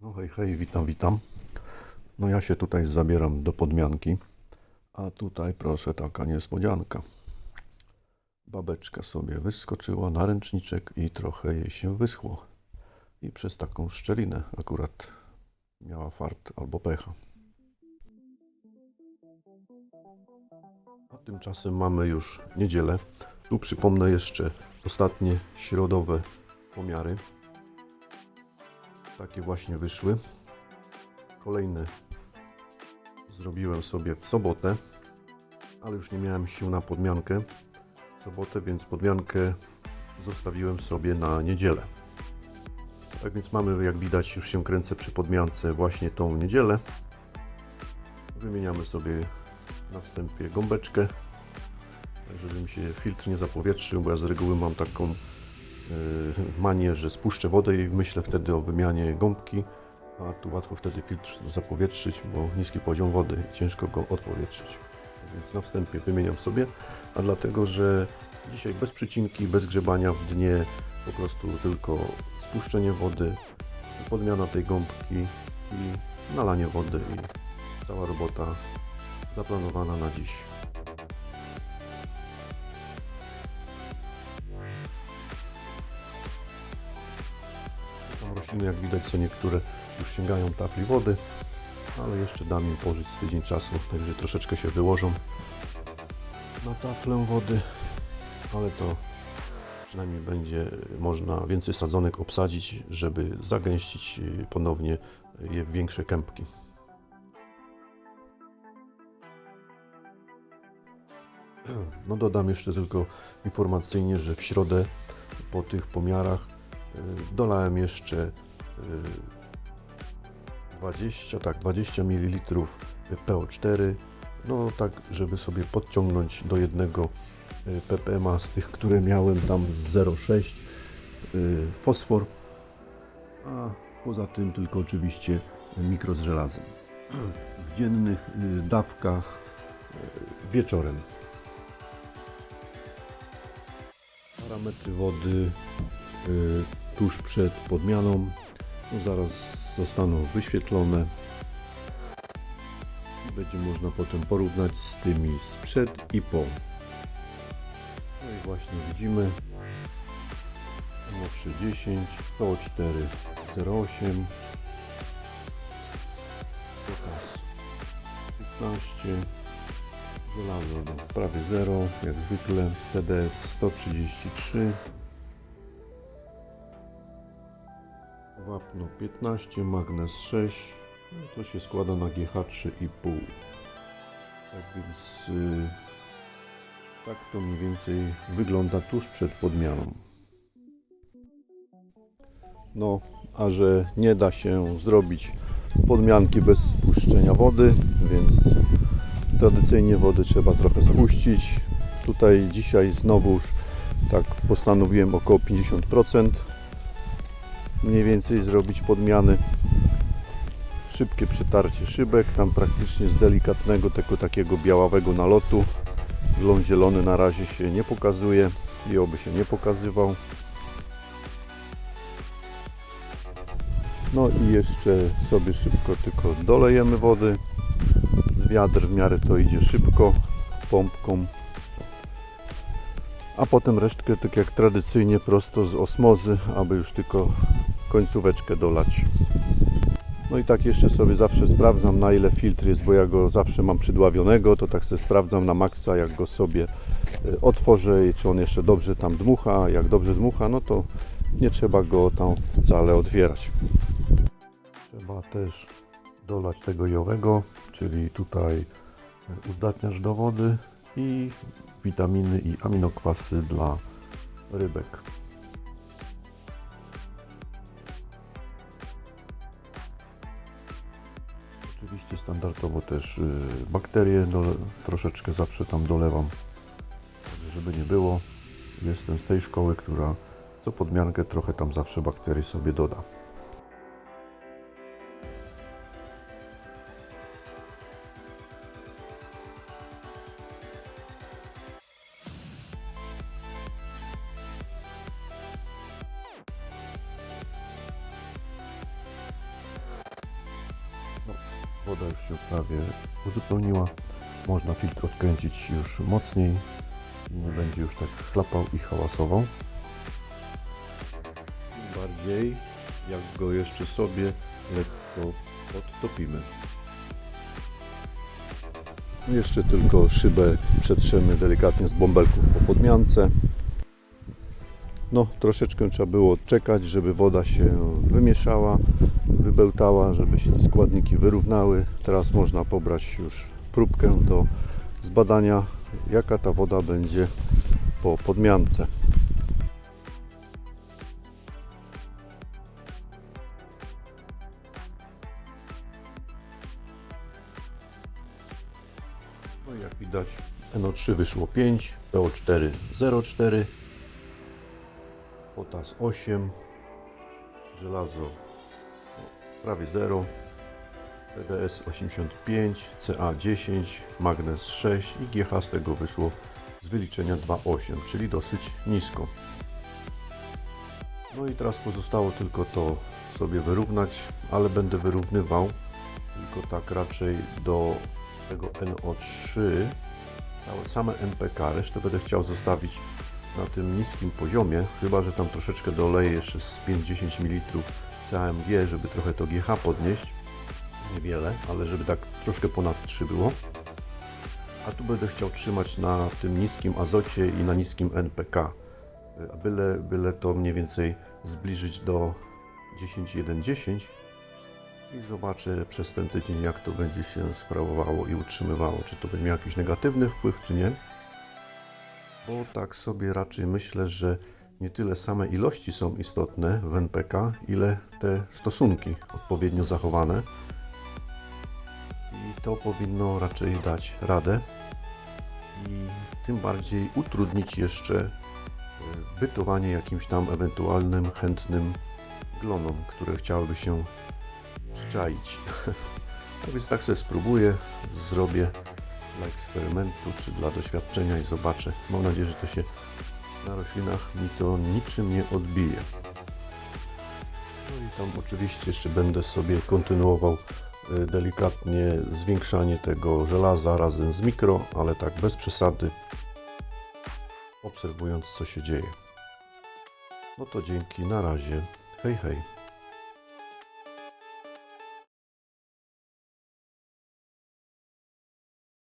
No hej, hej, witam, witam. No ja się tutaj zabieram do podmianki, a tutaj proszę taka niespodzianka. Babeczka sobie wyskoczyła na ręczniczek i trochę jej się wyschło. I przez taką szczelinę akurat miała fart albo pecha. A tymczasem mamy już niedzielę. Tu przypomnę jeszcze ostatnie środowe pomiary. Takie właśnie wyszły. Kolejne zrobiłem sobie w sobotę, ale już nie miałem sił na podmiankę w sobotę, więc podmiankę zostawiłem sobie na niedzielę. Tak więc mamy, jak widać, już się kręcę przy podmiance właśnie tą niedzielę. Wymieniamy sobie na wstępie gąbeczkę, tak żeby mi się filtr nie zapowietrzył, bo ja z reguły mam taką manię, że spuszczę wodę i myślę wtedy o wymianie gąbki, a tu łatwo wtedy filtr zapowietrzyć, bo niski poziom wody, ciężko go odpowietrzyć. Więc na wstępie wymieniam sobie, a dlatego, że dzisiaj bez przycinki, bez grzebania w dnie, po prostu tylko spuszczenie wody, podmiana tej gąbki i nalanie wody i cała robota zaplanowana na dziś. Rośliny, jak widać, co niektóre już sięgają tafli wody, ale jeszcze dam im pożyć z tydzień czasu, także troszeczkę się wyłożą na taflę wody, ale to przynajmniej będzie można więcej sadzonek obsadzić, żeby zagęścić ponownie je w większe kępki. No dodam jeszcze tylko informacyjnie, że w środę po tych pomiarach y, dolałem jeszcze y, 20, tak, 20 ml PO4, no tak, żeby sobie podciągnąć do jednego y, ppm z tych, które miałem tam z 0,6 y, fosfor, a poza tym tylko oczywiście mikro z żelazem. W dziennych y, dawkach y, wieczorem. Parametry wody y, tuż przed podmianą no zaraz zostaną wyświetlone. Będzie można potem porównać z tymi sprzed i po. No i właśnie widzimy no 310, to 408, pokaz 15, żelazo no, prawie 0, jak zwykle, TDS 133, wapno 15, magnez 6, no to się składa na GH 3,5. Tak więc y, tak to mniej więcej wygląda tuż przed podmianą. No, a że nie da się zrobić podmianki bez spuszczenia wody, więc tradycyjnie wody trzeba trochę spuścić. Tutaj dzisiaj znowuż tak postanowiłem około 50% mniej więcej zrobić podmiany. Szybkie przytarcie szybek, tam praktycznie z delikatnego tego takiego białawego nalotu. Glon zielony na razie się nie pokazuje i oby się nie pokazywał. No i jeszcze sobie szybko tylko dolejemy wody z wiatr, w miarę to idzie szybko pompką. A potem resztkę tak jak tradycyjnie prosto z osmozy, aby już tylko końcóweczkę dolać. No i tak jeszcze sobie zawsze sprawdzam na ile filtr jest, bo ja go zawsze mam przydławionego, to tak sobie sprawdzam na maksa, jak go sobie e, otworzę i czy on jeszcze dobrze tam dmucha. Jak dobrze dmucha, no to nie trzeba go tam wcale otwierać. Trzeba też dolać tego jowego, czyli tutaj uzdatniacz do wody i witaminy i aminokwasy dla rybek. Oczywiście standardowo też y, bakterie dole, troszeczkę zawsze tam dolewam, żeby nie było. Jestem z tej szkoły, która co podmiankę trochę tam zawsze bakterii sobie doda. Woda już się prawie uzupełniła. Można filtr odkręcić już mocniej. Nie będzie już tak chlapał i hałasował. Tym bardziej jak go jeszcze sobie lekko podtopimy. Jeszcze tylko szybę przetrzemy delikatnie z bąbelków po podmiance. No, troszeczkę trzeba było czekać, żeby woda się wymieszała, wybełtała, żeby się te składniki wyrównały. Teraz można pobrać już próbkę do zbadania, jaka ta woda będzie po podmiance. No jak widać NO3 wyszło 5, PO4 0,4, potas 8, żelazo prawie 0, PDS 85, CA 10, magnez 6 i GH z tego wyszło z wyliczenia 2,8, czyli dosyć nisko. No i teraz pozostało tylko to sobie wyrównać, ale będę wyrównywał tylko tak raczej do tego NO3 całe same NPK, resztę będę chciał zostawić na tym niskim poziomie, chyba że tam troszeczkę doleję jeszcze z 5-10 ml CAMG, żeby trochę to GH podnieść. Niewiele, ale żeby tak troszkę ponad 3 było. A tu będę chciał trzymać na tym niskim azocie i na niskim NPK. A Byle, byle to mniej więcej zbliżyć do 10.1.10 i zobaczę przez ten tydzień, jak to będzie się sprawowało i utrzymywało. Czy to będzie miało jakiś negatywny wpływ, czy nie. Bo tak sobie raczej myślę, że nie tyle same ilości są istotne w NPK, ile te stosunki odpowiednio zachowane. I to powinno raczej dać radę. I tym bardziej utrudnić jeszcze e, bytowanie jakimś tam ewentualnym chętnym glonom, które chciałyby się przyczaić. No więc tak sobie spróbuję, zrobię dla eksperymentu czy dla doświadczenia i zobaczę. Mam nadzieję, że to się na roślinach mi to niczym nie odbije. No i tam oczywiście jeszcze będę sobie kontynuował y, delikatnie zwiększanie tego żelaza razem z mikro, ale tak bez przesady, obserwując co się dzieje. No to dzięki, na razie, hej hej.